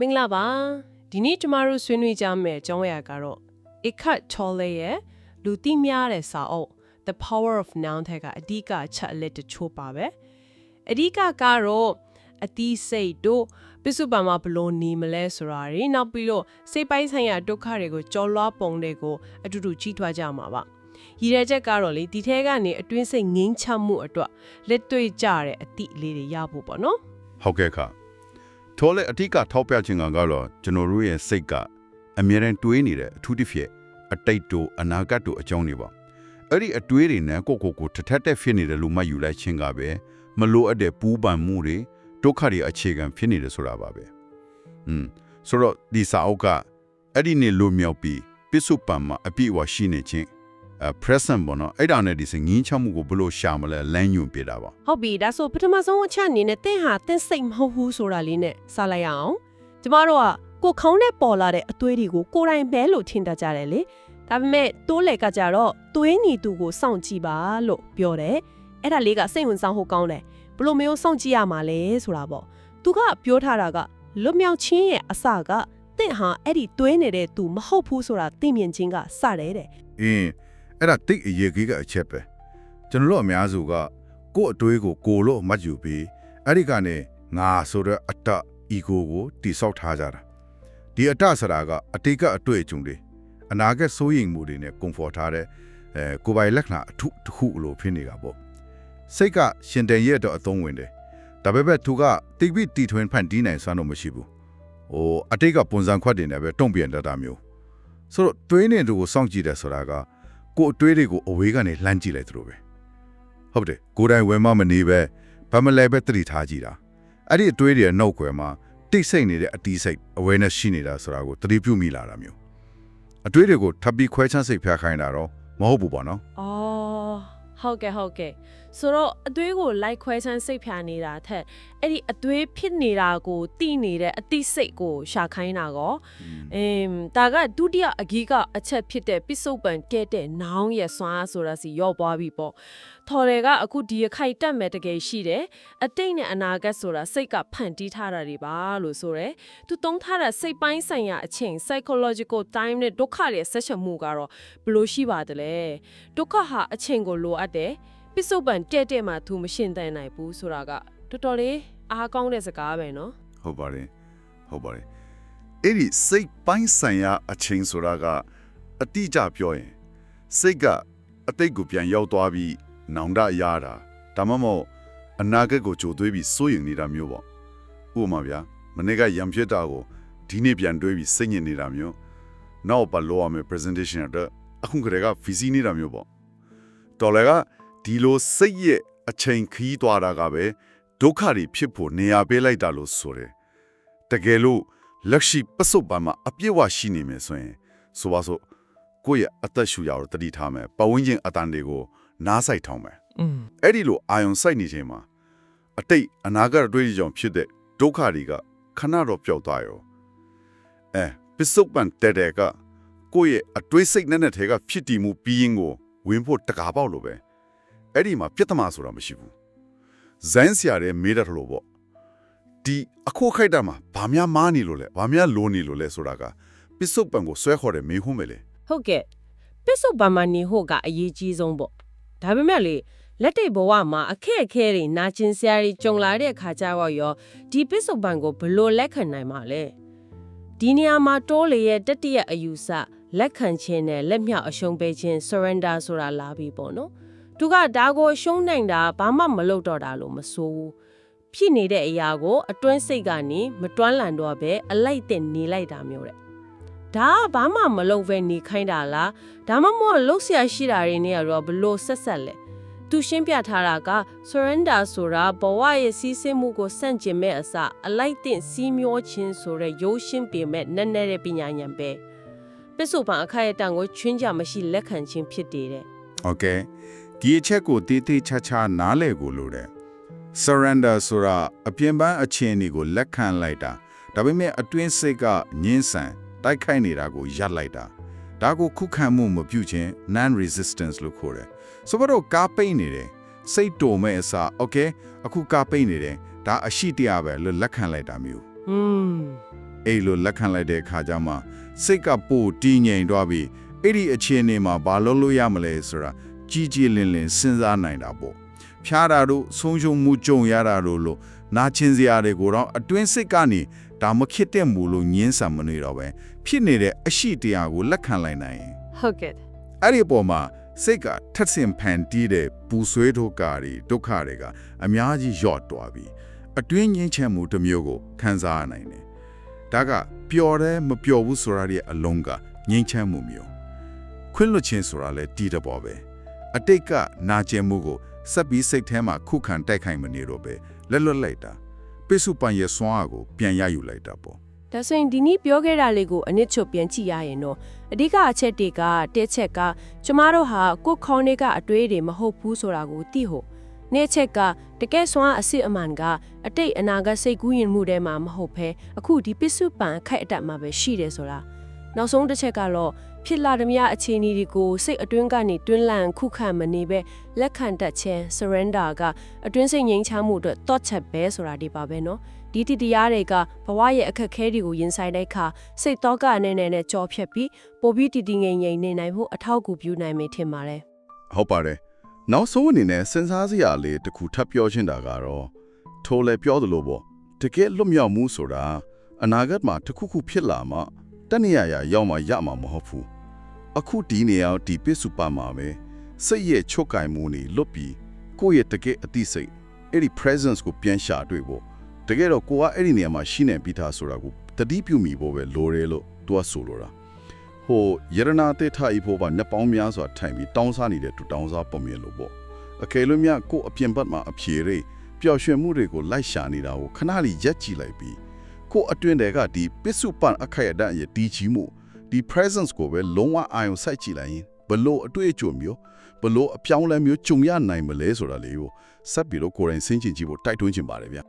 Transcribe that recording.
မင်္ဂလာပါဒီနေ့ကျမတို့ဆွေးနွေးကြမယ့်အကြောင်းအရာကတော့ Eckhart Tolle ရဲ့လူသိများတဲ့စာအုပ် The Power of Now ထဲကအဓိကအချက်အလက်တချို့ပါပဲအဓိကကတော့အသီးစိတ်တို့ပစ္စုပန်မှာဘယ်လို့နေမလဲဆိုတာတွေနောက်ပြီးတော့စိတ်ပိုင်းဆိုင်ရာဒုက္ခတွေကိုကြော်လွှားပုံတွေကိုအတူတူကြီးထွားကြမှာပါရည်ရချက်ကတော့လေဒီထဲကနေအတွင်းစိတ်ငိမ့်ချမှုအတွက်လက်တွေ့ကြတဲ့အသည့်လေးတွေရဖို့ပေါ့နော်ဟုတ်ကဲ့ခ ထောလဲအထက်ကထောက်ပြခြင်းကကတော့ကျွန်တော်တို့ရဲ့စိတ်ကအမြဲတမ်းတွေးနေတဲ့အထူးတစ်ဖြစ်အတိတ်တို့အနာဂတ်တို့အကြောင်းတွေပါအဲ့ဒီအတွေးတွေနဲ့ကိုယ့်ကိုယ်ကိုထထက်တက်ဖြစ်နေတယ်လို့မှတ်ယူလိုက်ခြင်းကပဲမလိုအပ်တဲ့ပူးပန်မှုတွေဒုက္ခတွေအခြေခံဖြစ်နေတယ်ဆိုတာပါပဲอืมဆိုတော့ဒီစာအုပ်ကအဲ့ဒီနေလိုမြောက်ပြီးပစ္စုပန်မှာအပြည့်အဝရှိနေခြင်းအဲ present ပေါ့နော်အဲ့ဒါနဲ့ဒီစငင်းချမှုကိုဘယ်လို့ရှာမလဲလမ်းညွှန်ပြတာပါဟုတ်ပြီဒါဆိုပထမဆုံးအချက်အနေနဲ့တင့်ဟာတင့်စိတ်မဟုတ်ဘူးဆိုတာလေးနဲ့စလိုက်ရအောင်ကျမတို့ကကိုယ်ခေါင်းနဲ့ပေါ်လာတဲ့အသွေးတွေကိုကိုယ်တိုင်ပဲလို့ထင်တတ်ကြတယ်လေဒါပေမဲ့တိုးလေကကြတော့သွေးညီသူကိုစောင့်ကြည့်ပါလို့ပြောတယ်အဲ့ဒါလေးကစိတ်ဝင်စားဖို့ကောင်းတယ်ဘယ်လို့မျိုးစောင့်ကြည့်ရမှာလဲဆိုတာပေါ့သူကပြောထားတာကလွတ်မြောက်ခြင်းရဲ့အစကတင့်ဟာအဲ့ဒီသွေးနေတဲ့သူမဟုတ်ဘူးဆိုတာသိမြင်ခြင်းကစတယ်တဲ့အင်း အဲ့ဒါတိတ်အရေးကြီးကအချက်ပဲကျွန်တော်တို့အများစုကကိုယ့်အတွေးကိုကိုယ်လို့မှတ်ယူပြီးအဲ့ဒီကနေငါဆိုတဲ့အတ္တ ego ကိုတိဆောက်ထားကြတာဒီအတ္တဆိုတာကအတိတ်ကအတွေ့အကြုံတွေအနာဂတ်စိုးရိမ်မှုတွေနဲ့ comfort ထားတဲ့အဲကိုယ်ပိုင်လက္ခဏာအထုတစ်ခုလို့ဖြစ်နေတာပေါ့စိတ်ကရှင်တန်ရဲ့တော့အသုံးဝင်တယ်ဒါပေမဲ့သူကတိတ်ပြီးတီထွင်ဖန်တီးနိုင်စွမ်းတော့မရှိဘူးဟိုအတိတ်ကပုံစံခွက်တွေနဲ့ပဲတုံ့ပြန်တတ်တာမျိုးဆိုတော့တွေးနေသူကိုစောင့်ကြည့်တယ်ဆိုတာက ကိုယ်အတွေးတွေကိုအဝေးကနေလှမ်းကြည့်လိုက်သလိုပဲဟုတ်တယ်ကိုယ်တိုင်ဝယ်မမနေပဲဘာမလဲပဲတတိထားကြည့်တာအဲ့ဒီအတွေးတွေရဲ့နောက်ွယ်မှာတိတ်ဆိတ်နေတဲ့အတီးစိတ် awareness ရှိနေတာဆိုတာကိုသတိပြုမိလာတာမျိုးအတွေးတွေကိုထပ်ပြီးခွဲချမ်းစိတ်ဖျားခိုင်းတာတော့မဟုတ်ဘူးပေါ့နော်အော်ဟုတ်ကဲ့ဟုတ်ကဲ့ဆိုတော့အသွေးကိုလိုက်ခွဲချမ်းစိတ်ဖြာနေတာထက်အဲ့ဒီအသွေးဖြစ်နေတာကိုတိနေတဲ့အတိစိတ်ကိုရှာခိုင်းတာကောအင်းဒါကဒုတိယအကြီးကအချက်ဖြစ်တဲ့ပစ္စုပန်ကဲတဲ့နောင်ရဲ့စွမ်းအားဆိုတာစီရော့သွားပြီပေါ့ထော်တယ်ကအခုဒီအခိုက်တက်မဲ့တကယ်ရှိတယ်အတိတ်နဲ့အနာဂတ်ဆိုတာစိတ်ကဖန်တီးထားတာတွေပါလို့ဆိုရယ်သူသုံးထားတဲ့စိတ်ပိုင်းဆိုင်ရာအချိန် psychological time နဲ့ဒုက္ခရဲ့ဆက်ချက်မှုကတော့ဘယ်လိုရှိပါသလဲဒုက္ခဟာအချိန်ကိုလိုအပ်တယ် ပစ္စုပန်တဲ့တဲ့မှာသူမရှင်တန်နိုင်ဘူးဆိုတာကတော်တော်လေးအားကောင်းတဲ့စကားပဲနော်ဟုတ်ပါတယ်ဟုတ်ပါတယ်အဲ့ဒီစိတ်ပိုင်းဆိုင်ရာအချင်းဆိုတာကအတိအကျပြောရင်စိတ်ကအတိတ်ကိုပြန်ရောက်သွားပြီးနောင်တရတာဒါမှမဟုတ်အနာဂတ်ကိုကြိုတွေးပြီးစိုးရင်နေတာမျိုးပေါ့ဥပမာဗျာမနေ့ကရံဖြစ်တာကိုဒီနေ့ပြန်တွေးပြီးစိတ်ညစ်နေတာမျိုးနောက်ပါလောရမယ် presentation အတွက်အခုကလေးက VC နေတာမျိုးပေါ့တော်လည်းက ဒီလိုစိတ်ရဲ့အချိန်ခီးသွားတာကပဲဒုက္ခတွေဖြစ်ဖို့နေရာပေးလိုက်တာလို့ဆိုတယ်တကယ်လို့လက်ရှိပစ္စုပန်မှာအပြည့်အဝရှိနေမယ်ဆိုရင်ဆိုပါစို့ကိုယ့်ရဲ့အသက်ရှူရအောင်တတိထားမယ်ပဝင်းချင်းအတန်တွေကိုနားဆိုင်ထောင်းမယ်อืมအဲ့ဒီလိုအာယုံစိုက်နေချိန်မှာအတိတ်အနာဂတ်အတွေ့အကြုံဖြစ်တဲ့ဒုက္ခတွေကခဏတော့ပျောက်သွားရောအဲပစ္စုပန်တဲ့တဲ့ကကိုယ့်ရဲ့အတွေးစိတ်နဲ့နဲ့ထဲကဖြစ်တည်မှုပြီးရင်ကိုဝင်ဖို့တကားပေါက်လို့ပဲ အဲ့ဒီမှာပြဿနာဆိုတာမရှိဘူးဇိုင်းဆရာတဲ့မေးတတ်လို့ပေါ့ဒီအခုခိုက်တာမှာဘာများမားနေလို့လဲဘာများလိုနေလို့လဲဆိုတာကပစ္စုပန်ကိုဆွဲခေါ်တဲ့မေးခွန်းပဲလေဟုတ်ကဲ့ပစ္စုပန်မှာနေဖို့ကအရေးကြီးဆုံးပေါ့ဒါပေမဲ့လေလက်တိတ်ဘဝမှာအခက်အခဲတွေနာကျင်စရာတွေကြုံလာတဲ့အခါကျတော့ရောဒီပစ္စုပန်ကိုဘယ်လို့လက်ခံနိုင်မှာလဲဒီနေရာမှာတိုးလေရဲ့တတိယအယူဆလက်ခံခြင်းနဲ့လက်မြောက်အရှုံးပေးခြင်း surrender ဆိုတာလာပြီပေါ့နော် သူကဒါကိုရှုံးနိုင်တာဘာမှမလုပ်တော့တာလို့မဆိုဘူးဖြစ်နေတဲ့အရာကိုအတွင်းစိတ်ကနေမတွန်းလှန်တော့ပဲအလိုက်တဲ့နေလိုက်တာမျိုးတဲ့ဒါကဘာမှမလုပ်ပဲနေခိုင်းတာလားဒါမှမဟုတ်လှုပ်ရှားရှိတာတွေနဲ့ကတော့ဘလို့ဆက်ဆက်လဲသူရှင်းပြထားတာက surrender ဆိုတာဘဝရဲ့စီးဆင်းမှုကိုစန့်ကျင်မဲ့အစအလိုက်တင်စီးမျောခြင်းဆိုတဲ့ရုပ်ရှင်းပေမဲ့နက်နက်တဲ့ပညာဉာဏ်ပဲပစ္စုပန်အခါရဲ့တန်ကိုချွင်းကြမရှိလက်ခံခြင်းဖြစ်တည်တယ်။ Okay ဒီအချက်ကိုတေးသေးချာချာနားလည်ကိုလို့တယ် surrender ဆိုတာအပြင်ပန်းအခြေအနေကိုလက်ခံလိုက်တာဒါပေမဲ့အတွင်းစိတ်ကညှင်းဆန်တိုက်ခိုက်နေတာကိုရပ်လိုက်တာဒါကိုခုခံမှုမပြုခြင်း non resistance လို့ခေါ်တယ်ဆိုတော့ကားပိတ်နေတယ်စိတ်တုံမဲ့အစား okay အခုကားပိတ်နေတယ်ဒါအရှိတရားပဲလို့လက်ခံလိုက်တာမျိုးอืมအဲ့လိုလက်ခံလိုက်တဲ့အခါကျမှစိတ်ကပိုတည်ငြိမ်သွားပြီးအဲ့ဒီအခြေအနေမှာဘာလုပ်လို့ရမလဲဆိုတာ ကြီးကြီးလင်းလင်းစဉ်းစားနိုင်တာပေါ့ဖျားတာတို့ဆုံးရှုံးမှုကြုံရတာတို့လို့နာကျင်စရာတွေကိုတော့အတွင်းစိတ်ကနေဒါမဖြစ်တဲ့မူလို့ညင်းဆံမနေတော့ပဲဖြစ်နေတဲ့အရှိတရားကိုလက်ခံလိုက်နိုင်ရင်ဟုတ်ကဲ့အဲ့ဒီအပေါ်မှာစိတ်ကထက်ဆင်ဖန်တီးတဲ့ပူဆွေးဒုက္ခတွေဒုက္ခတွေကအများကြီးလျော့သွားပြီအတွင်းငင်းချမ်းမှုတစ်မျိုးကိုခံစားရနိုင်တယ်ဒါကပျော်တယ်မပျော်ဘူးဆိုတာရဲ့အလုံးကငင်းချမ်းမှုမျိုးခွင့်လွှတ်ခြင်းဆိုတာလည်းတီးတဲ့ပေါ်ပဲ အတိတ်ကနာကျင်မှုကိုစက်ပြီးစိတ်ထဲမှာခုခံတိုက်ခိုက်မနေတော့ပဲလက်လွတ်လိုက်တာပိစုပန်ရဲ့စွမ်းအားကိုပြန်ရယူလိုက်တာပေါ့ဒါဆိုရင်ဒီနေ့ပြောခဲ့တာလေးကိုအနစ်ချုပ်ပြန်ကြည့်ရရင်တော့အဓိကအချက်တွေကတစ်ချက်ကကျမတို့ဟာကိုယ်ခေါင်းတွေကအတွေးတွေမဟုတ်ဘူးဆိုတာကိုသိဖို့နေ့ချက်ကတကယ်စွမ်းအစ်စ်အမှန်ကအတိတ်အနာဂတ်စိတ်ကူးရင်မှုထဲမှာမဟုတ်ဘဲအခုဒီပစ္စုပန်အခိုက်အတန့်မှာပဲရှိတယ်ဆိုတာနောက်ဆုံးတစ်ချက်ကတော့ ဖြစ်လာသမျှအခြေအနေတွေကိုစိတ်အတွင်းကနေတွင်းလန့်ခုခံမနေပဲလက်ခံတတ်ခြင်း surrender ကအတွင်းစိတ်ငြိမ်းချမ်းမှုအတွက်တော့ချက်ပဲဆိုတာဒီပါပဲနော်ဒီတတရားတွေကဘဝရဲ့အခက်ခဲတွေကိုရင်ဆိုင်တဲ့အခါစိတ်တော့ကအနေနဲ့ကြောဖြတ်ပြီးပိုပြီးတည်တည်ငြိမ်ငြိမ်နေနိုင်ဖို့အထောက်အကူပြုနိုင်မယ်ထင်ပါတယ်ဟုတ်ပါတယ်နောက်ဆုံးအနေနဲ့စဉ်းစားစရာလေးတစ်ခုထပ်ပြောချင်တာကတော့ထိုးလဲပြောသလိုပေါ့တကယ်လွတ်မြောက်မှုဆိုတာအနာဂတ်မှာတစ်ခုခုဖြစ်လာမှတဏှာရရောက်မှရမှာမဟုတ်ဘူး အခုဒီနေရာဒီပစ္စုပန်မှာပဲစိတ်ရဲ့ချုပ်ကင်မှုနေလွတ်ပြီးကိုယ့်ရဲ့တကယ်အသိစိတ်အဲ့ဒီ presence ကိုပြန်ရှာတွေ့ဖို့တကယ်တော့ကိုကအဲ့ဒီနေရာမှာရှိနေပြီးသားဆိုတာကိုတတိပြုမိဖို့ပဲလိုတယ်လို့သူကဆိုလိုတာဟိုယရနာတေထဤဖို့ပါနှစ်ပေါင်းများစွာထိုင်ပြီးတောင်းစားနေတဲ့တူတောင်းစားပုံမြင်လို့ပေါ့အကယ်လို့မြကို့အပြင်ဘက်မှာအဖြေတွေပျော်ရွှင်မှုတွေကိုလိုက်ရှာနေတာကိုခဏလေးရက်ကြည့်လိုက်ပြီးကို့အတွင်းတွေကဒီပစ္စုပန်အခိုက်အတန့်ရဲ့တီးချီမှု ဒီ presence ကိုပဲလုံးဝအာရုံစိုက်ကြည့်လိုက်ရင်ဘလို့အတွေ့အကြုံမျိုးဘလို့အပြောင်းလဲမျိုးကြုံရနိုင်မလဲဆိုတာလေးကိုဆက်ပြီးတော့ကိုယ်တိုင်စဉ်းကျင်ကြည့်ဖို့တိုက်တွန်းချင်ပါတယ်ဗျ